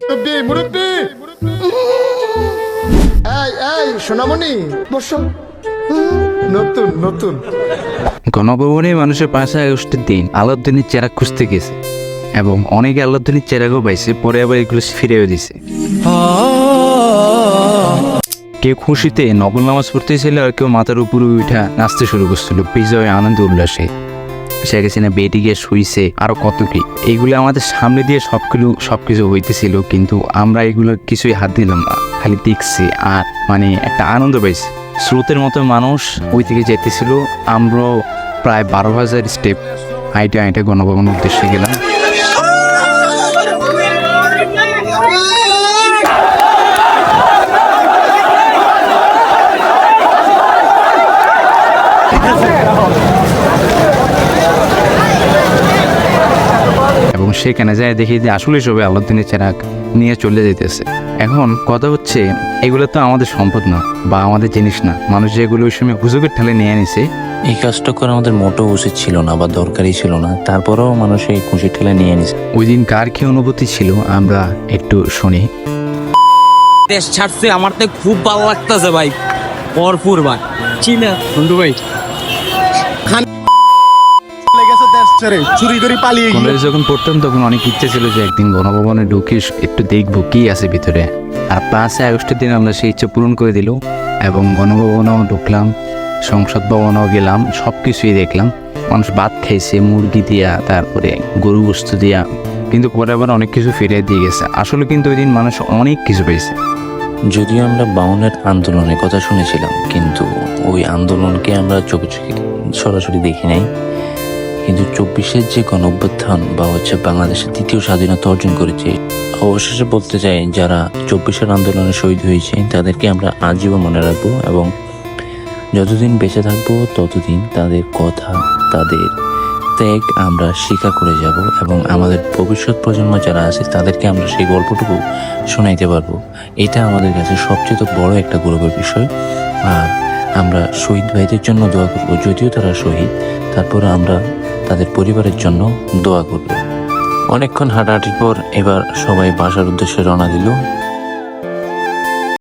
মুরব্বি মুরব্বি। এই এই, সোনামণি। বসো। নতুন নতুন। গণভবনে মানুষের পাঁচই আগস্টের দিন আলাউদ্দিনের চেরাগ খুঁজতে গেছে এবং অনেকে আলাউদ্দিনের চেরাগও পাইছে, পরে আবার এগুলো ফিরেও দিছে। কেউ খুশিতে নকল নামাজ পড়তেছিল আর কেউ মাথার উপরে উঠা নাচতে শুরু করছিল। বিজয় আনন্দ উল্লাসে। শেখ হাসিনা বেডে গিয়ে শুইছে, আরও কত কি। এইগুলো আমাদের সামনে দিয়ে সবকিছু হইতেছিল, কিন্তু আমরা এগুলো কিছুই হাত দিলাম না। খালি দেখছি আর মানে একটা আনন্দ পাইছি। স্রোতের মতো মানুষ ওই থেকে যেতেছিল, আমরাও প্রায় বারো হাজার স্টেপ হাইটে হাইটে গণভবনের উদ্দেশ্যে গেলাম। এবং সেখানে যায় দেখি যে আসলে সবাই আল্লাদিনের চেরাক নিয়ে চলে যেতেছে এখন কথা হচ্ছে এগুলো তো আমাদের সম্পদ না বা আমাদের জিনিস না। মানুষ যেগুলো ওই সময় হুজুগের ঠেলে নিয়ে নিছে এই কাজটা করা আমাদের মোটেও উচিত ছিল না বা দরকারই ছিল না। তারপরেও মানুষ এই খুশি ঠেলে নিয়ে নিছে ওই দিন কার কি অনুভূতি ছিল আমরা একটু শুনি। দেশ ছাড়ছে আমার তো খুব ভালো লাগতেছে ভাই। ভরপুর ভাই। চিনা। বন্ধু ভাই লেগেছে চুরি করে পালিয়ে গিয়ে কলেজে যখন পড়তাম তখন অনেক ইচ্ছে ছিল যে একদিন গণভবনে ঢুকে একটু দেখব কি আছে ভিতরে। আর পাঁচই আগস্টের দিন আমরা সেই ইচ্ছে পূরণ করে দিল এবং গণভবনেও ঢুকলাম সংসদ ভবনেও গেলাম সব কিছুই দেখলাম। মানুষ ভাত খাইছে মুরগি দিয়া তারপরে গরু বস্তু দিয়া কিন্তু পরে আবার অনেক কিছু ফিরিয়ে দিয়ে গেছে। আসলে কিন্তু ওই দিন মানুষ অনেক কিছু পেয়েছে। যদিও আমরা বাউনের আন্দোলনের কথা শুনেছিলাম কিন্তু ওই আন্দোলনকে আমরা চোখে চোখে সরাসরি দেখি নাই। কিন্তু চব্বিশের যে গণ অভ্যুত্থান বা হচ্ছে বাংলাদেশের দ্বিতীয় স্বাধীনতা অর্জন করেছে, অবশেষে বলতে চাই যারা চব্বিশের আন্দোলনে শহীদ হয়েছে, তাদেরকে আমরা আজীবন মনে রাখব এবং যতদিন বেঁচে থাকব, ততদিন তাদের কথা, তাদের ত্যাগ আমরা স্বীকার করে যাব এবং আমাদের ভবিষ্যৎ প্রজন্ম যারা আছে, তাদেরকে আমরা সেই গল্পটুকু শোনাইতে পারব। এটা আমাদের কাছে সবচেয়ে বড় একটা গৌরবের বিষয়। আর আমরা শহীদ ভাইদের জন্য দোয়া করব, যদিও তারা শহীদ তারপর আমরা তাদের পরিবারের জন্য দোয়া করবে। অনেকক্ষণ হাঁটাহাঁটির পর এবার সবাই বাসার উদ্দেশ্যে রওনা দিল।